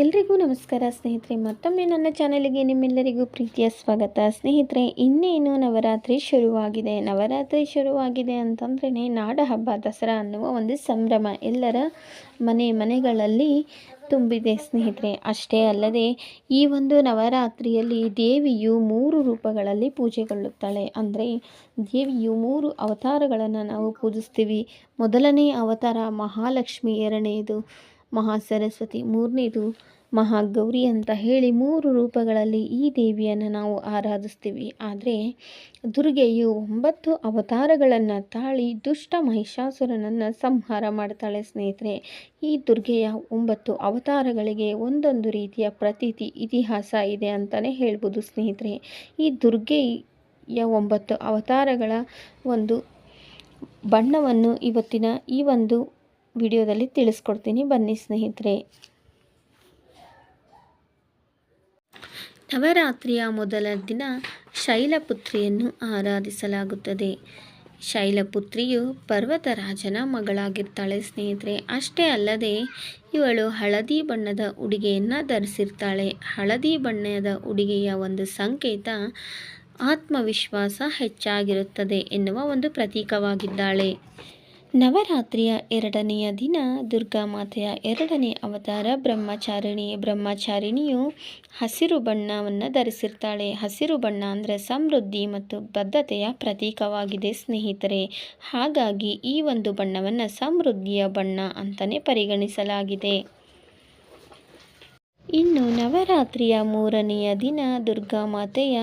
ಎಲ್ರಿಗೂ ನಮಸ್ಕಾರ ಸ್ನೇಹಿತರೆ, ಮತ್ತೊಮ್ಮೆ ನನ್ನ ಚಾನಲ್ಗೆ ನಿಮ್ಮೆಲ್ಲರಿಗೂ ಪ್ರೀತಿಯ ಸ್ವಾಗತ. ಸ್ನೇಹಿತರೆ, ಇನ್ನೇನು ನವರಾತ್ರಿ ಶುರುವಾಗಿದೆ? ನವರಾತ್ರಿ ಶುರುವಾಗಿದೆ ಅಂತಂದ್ರೇ ನಾಡ ಹಬ್ಬ, ದಸರಾ ಅನ್ನುವ ಒಂದು ಸಂಭ್ರಮ ಎಲ್ಲರ ಮನೆ ಮನೆಗಳಲ್ಲಿ ತುಂಬಿದೆ ಸ್ನೇಹಿತರೆ. ಅಷ್ಟೇ ಅಲ್ಲದೆ ಈ ಒಂದು ನವರಾತ್ರಿಯಲ್ಲಿ ದೇವಿಯು ಮೂರು ರೂಪಗಳಲ್ಲಿ ಪೂಜೆಗೊಳ್ಳುತ್ತಾಳೆ. ಅಂದರೆ ದೇವಿಯು ಮೂರು ಅವತಾರಗಳನ್ನು ನಾವು ಪೂಜಿಸ್ತೀವಿ. ಮೊದಲನೇ ಅವತಾರ ಮಹಾಲಕ್ಷ್ಮಿ, ಎರಡನೇದು ಮಹಾ ಸರಸ್ವತಿ ಮೂರನೇದು ಮಹಾಗೌರಿ ಅಂತ ಹೇಳಿ ಮೂರು ರೂಪಗಳಲ್ಲಿ ಈ ದೇವಿಯನ್ನು ನಾವು ಆರಾಧಿಸ್ತೀವಿ. ಆದರೆ ದುರ್ಗೆಯು ಒಂಬತ್ತು ಅವತಾರಗಳನ್ನು ತಾಳಿ ದುಷ್ಟ ಮಹಿಷಾಸುರನನ್ನು ಸಂಹಾರ ಮಾಡ್ತಾಳೆ ಸ್ನೇಹಿತರೆ. ಈ ದುರ್ಗೆಯ ಒಂಬತ್ತು ಅವತಾರಗಳಿಗೆ ಒಂದೊಂದು ರೀತಿಯ ಪ್ರತೀತಿ, ಇತಿಹಾಸ ಇದೆ ಅಂತಲೇ ಹೇಳ್ಬೋದು ಸ್ನೇಹಿತರೆ. ಈ ದುರ್ಗೆಯ ಒಂಬತ್ತು ಅವತಾರಗಳ ಒಂದು ಬಣ್ಣವನ್ನು ಇವತ್ತಿನ ಈ ಒಂದು ವಿಡಿಯೋದಲ್ಲಿ ತಿಳಿಸ್ಕೊಡ್ತೀನಿ. ಬನ್ನಿ ಸ್ನೇಹಿತರೆ. ನವರಾತ್ರಿಯ ಮೊದಲ ದಿನ ಶೈಲಪುತ್ರಿಯನ್ನು ಆರಾಧಿಸಲಾಗುತ್ತದೆ. ಶೈಲಪುತ್ರಿಯು ಪರ್ವತರಾಜನ ಮಗಳಾಗಿರ್ತಾಳೆ ಸ್ನೇಹಿತರೆ. ಅಷ್ಟೇ ಅಲ್ಲದೆ, ಇವಳು ಹಳದಿ ಬಣ್ಣದ ಉಡುಗೆಯನ್ನು ಧರಿಸಿರ್ತಾಳೆ. ಹಳದಿ ಬಣ್ಣದ ಉಡುಗೆಯ ಒಂದು ಸಂಕೇತ ಆತ್ಮವಿಶ್ವಾಸ ಹೆಚ್ಚಾಗಿರುತ್ತದೆ ಎನ್ನುವ ಒಂದು ಪ್ರತೀಕವಾಗಿದ್ದಾಳೆ. ನವರಾತ್ರಿಯ ಎರಡನೆಯ ದಿನ, ದುರ್ಗಾ ಮಾತೆಯ ಎರಡನೇ ಅವತಾರ ಬ್ರಹ್ಮಚಾರಿಣಿ. ಬ್ರಹ್ಮಚಾರಿಣಿಯು ಹಸಿರು ಬಣ್ಣವನ್ನು ಧರಿಸಿರ್ತಾಳೆ. ಹಸಿರು ಬಣ್ಣ ಅಂದರೆ ಸಮೃದ್ಧಿ ಮತ್ತು ಬದ್ಧತೆಯ ಪ್ರತೀಕವಾಗಿದೆ ಸ್ನೇಹಿತರೆ. ಹಾಗಾಗಿ ಈ ಒಂದು ಬಣ್ಣವನ್ನು ಸಮೃದ್ಧಿಯ ಬಣ್ಣ ಅಂತಲೇ ಪರಿಗಣಿಸಲಾಗಿದೆ. ಇನ್ನು ನವರಾತ್ರಿಯ ಮೂರನೆಯ ದಿನ ದುರ್ಗಾ ಮಾತೆಯ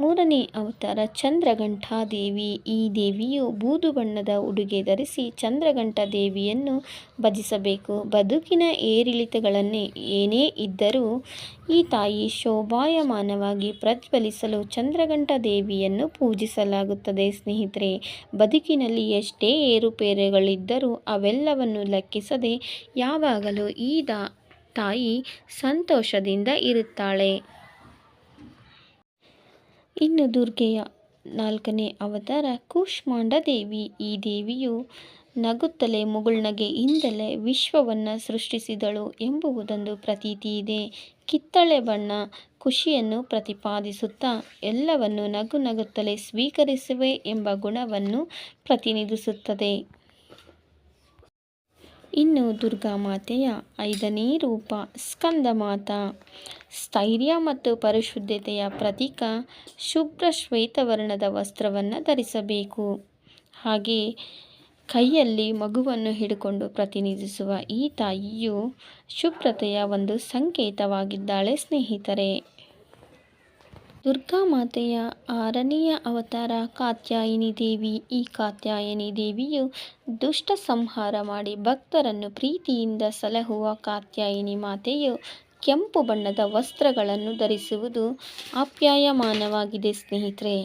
ಮೂರನೇ ಅವತಾರ ಚಂದ್ರಘಂಟಾ ದೇವಿ ಈ ದೇವಿಯು ಬೂದು ಬಣ್ಣದ ಉಡುಗೆ ಧರಿಸಿ ಚಂದ್ರಘಂಠ ದೇವಿಯನ್ನು ಭಜಿಸಬೇಕು. ಬದುಕಿನ ಏರಿಳಿತಗಳನ್ನೇ ಏನೇ ಇದ್ದರೂ ಈ ತಾಯಿ ಶೋಭಾಯಮಾನವಾಗಿ ಪ್ರಜ್ವಲಿಸಲು ಚಂದ್ರಘಂಠ ದೇವಿಯನ್ನು ಪೂಜಿಸಲಾಗುತ್ತದೆ ಸ್ನೇಹಿತರೆ. ಬದುಕಿನಲ್ಲಿ ಎಷ್ಟೇ ಏರುಪೇರುಗಳಿದ್ದರೂ ಅವೆಲ್ಲವನ್ನು ಲೆಕ್ಕಿಸದೆ ಯಾವಾಗಲೂ ಈ ದಾ ತಾಯಿ ಸಂತೋಷದಿಂದ ಇರುತ್ತಾಳೆ. ಇನ್ನು ದುರ್ಗೆಯ ನಾಲ್ಕನೇ ಅವತಾರ ಕೂಷ್ಮಾಂಡ ದೇವಿ. ಈ ದೇವಿಯು ನಗುತ್ತಲೇ ಮುಗುಳ್ನಗೆಯಿಂದಲೇ ವಿಶ್ವವನ್ನು ಸೃಷ್ಟಿಸಿದಳು ಎಂಬುವುದೊಂದು ಪ್ರತೀತಿ ಇದೆ. ಕಿತ್ತಳೆ ಬಣ್ಣ ಖುಷಿಯನ್ನು ಪ್ರತಿಪಾದಿಸುತ್ತಾ ಎಲ್ಲವನ್ನು ನಗು ನಗುತ್ತಲೇ ಸ್ವೀಕರಿಸುವೆ ಎಂಬ ಗುಣವನ್ನು ಪ್ರತಿನಿಧಿಸುತ್ತದೆ. ಇನ್ನು ದುರ್ಗಾ ಮಾತೆಯ ಐದನೇ ರೂಪ, ಸ್ಕಂದ ಮಾತಾ. ಸ್ಥೈರ್ಯ ಮತ್ತು ಪರಿಶುದ್ಧತೆಯ ಪ್ರತೀಕ ಶುಭ್ರ ಶ್ವೇತವರ್ಣದ ವಸ್ತ್ರವನ್ನು ಧರಿಸಬೇಕು. ಹಾಗೆ ಕೈಯಲ್ಲಿ ಮಗುವನ್ನು ಹಿಡಿಕೊಂಡು ಪ್ರತಿನಿಧಿಸುವ ಈ ತಾಯಿಯು ಶುಭ್ರತೆಯ ಒಂದು ಸಂಕೇತವಾಗಿದ್ದಾಳೆ ಸ್ನೇಹಿತರೆ. ದುರ್ಗಾಮಾತೆಯ ಆರನೆಯ ಅವತಾರ ಕಾತ್ಯಾಯಿನಿ ದೇವಿ. ಈ ಕಾತ್ಯಾಯಿನಿ ದೇವಿಯು ದುಷ್ಟ ಸಂಹಾರ ಮಾಡಿ ಭಕ್ತರನ್ನು ಪ್ರೀತಿಯಿಂದ ಸಲಹುವ ಕಾತ್ಯಾಯಿನಿ ಮಾತೆಯು ಕೆಂಪು ಬಣ್ಣದ ವಸ್ತ್ರಗಳನ್ನು ಧರಿಸುವುದು ಆಪ್ಯಾಯಮಾನವಾಗಿದೆ ಸ್ನೇಹಿತರೆ.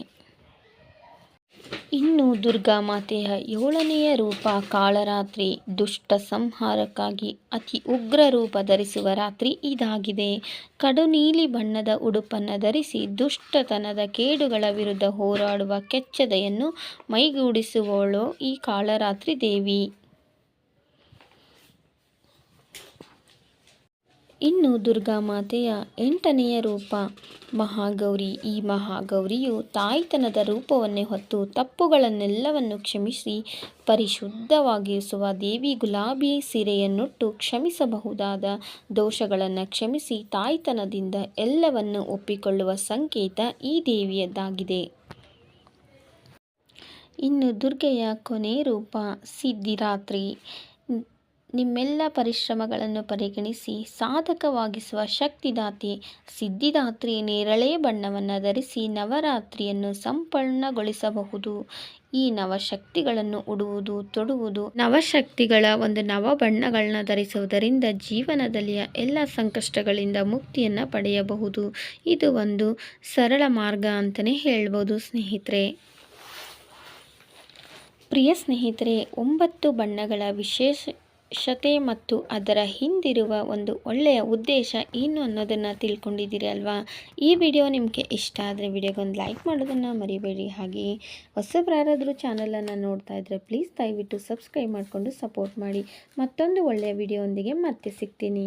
ಇನ್ನು ದುರ್ಗಾ ಮಾತೆಯ ಏಳನೆಯ ರೂಪ ಕಾಳರಾತ್ರಿ. ದುಷ್ಟ ಸಂಹಾರಕ್ಕಾಗಿ ಅತಿ ಉಗ್ರ ರೂಪ ಧರಿಸುವ ರಾತ್ರಿ ಇದಾಗಿದೆ. ಕಡು ನೀಲಿ ಬಣ್ಣದ ಉಡುಪನ್ನು ಧರಿಸಿ ದುಷ್ಟತನದ ಕೇಡುಗಳ ವಿರುದ್ಧ ಹೋರಾಡುವ ಕೆಚ್ಚದೆಯನ್ನು ಮೈಗೂಡಿಸುವವಳು ಈ ಕಾಳರಾತ್ರಿ ದೇವಿ. ಇನ್ನು ದುರ್ಗಾ ಮಾತೆಯ ಎಂಟನೆಯ ರೂಪ. ಮಹಾಗೌರಿ. ಈ ಮಹಾಗೌರಿಯು ತಾಯ್ತನದ ರೂಪವನ್ನೇ ಹೊತ್ತು ತಪ್ಪುಗಳನ್ನೆಲ್ಲವನ್ನು ಕ್ಷಮಿಸಿ ಪರಿಶುದ್ಧವಾಗಿಸುವ ದೇವಿ ಗುಲಾಬಿ ಸೀರೆಯನ್ನುಟ್ಟು ಕ್ಷಮಿಸಬಹುದಾದ ದೋಷಗಳನ್ನು ಕ್ಷಮಿಸಿ ತಾಯ್ತನದಿಂದ ಎಲ್ಲವನ್ನು ಒಪ್ಪಿಕೊಳ್ಳುವ ಸಂಕೇತ ಈ ದೇವಿಯದ್ದಾಗಿದೆ. ಇನ್ನು ದುರ್ಗೆಯ ಕೊನೆ ರೂಪ ಸಿದ್ಧಿರಾತ್ರಿ. ನಿಮ್ಮೆಲ್ಲ ಪರಿಶ್ರಮಗಳನ್ನು ಪರಿಗಣಿಸಿ ಸಾಧಕವಾಗಿಸುವ ಶಕ್ತಿದಾತಿ ಸಿದ್ಧಿದಾತ್ರಿ ನೇರಳೆ ಬಣ್ಣವನ್ನು ಧರಿಸಿ ನವರಾತ್ರಿಯನ್ನು ಸಂಪನ್ನಗೊಳಿಸಬಹುದು. ಈ ನವಶಕ್ತಿಗಳನ್ನು ಉಡುವುದು, ತೊಡುವುದು, ನವಶಕ್ತಿಗಳ ಒಂದು ನವ ಬಣ್ಣಗಳನ್ನ ಧರಿಸುವುದರಿಂದ ಜೀವನದಲ್ಲಿಯ ಎಲ್ಲ ಸಂಕಷ್ಟಗಳಿಂದ ಮುಕ್ತಿಯನ್ನು ಪಡೆಯಬಹುದು. ಇದು ಒಂದು ಸರಳ ಮಾರ್ಗ ಅಂತಲೇ ಹೇಳ್ಬೋದು ಸ್ನೇಹಿತರೆ. ಪ್ರಿಯ ಸ್ನೇಹಿತರೆ, ಒಂಬತ್ತು ಬಣ್ಣಗಳ ವಿಶೇಷ ಶತೆ ಮತ್ತು ಅದರ ಹಿಂದಿರುವ ಒಂದು ಒಳ್ಳೆಯ ಉದ್ದೇಶ ಏನು ಅನ್ನೋದನ್ನು ತಿಳ್ಕೊಂಡಿದ್ದೀರಿ ಅಲ್ವಾ? ಈ ವಿಡಿಯೋ ನಿಮಗೆ ಇಷ್ಟ ಆದರೆ ವಿಡಿಯೋಗೊಂದು ಲೈಕ್ ಮಾಡೋದನ್ನು ಮರಿಬೇಡಿ. ಹಾಗೆಯೇ ಹೊಸಬ್ರಾರಾದರೂ ಚಾನಲನ್ನು ನೋಡ್ತಾ ಇದ್ದರೆ ಪ್ಲೀಸ್ ದಯವಿಟ್ಟು ಸಬ್ಸ್ಕ್ರೈಬ್ ಮಾಡಿಕೊಂಡು ಸಪೋರ್ಟ್ ಮಾಡಿ. ಮತ್ತೊಂದು ಒಳ್ಳೆಯ ವಿಡಿಯೋ ಒಂದಿಗೆ ಮತ್ತೆ ಸಿಗ್ತೀನಿ.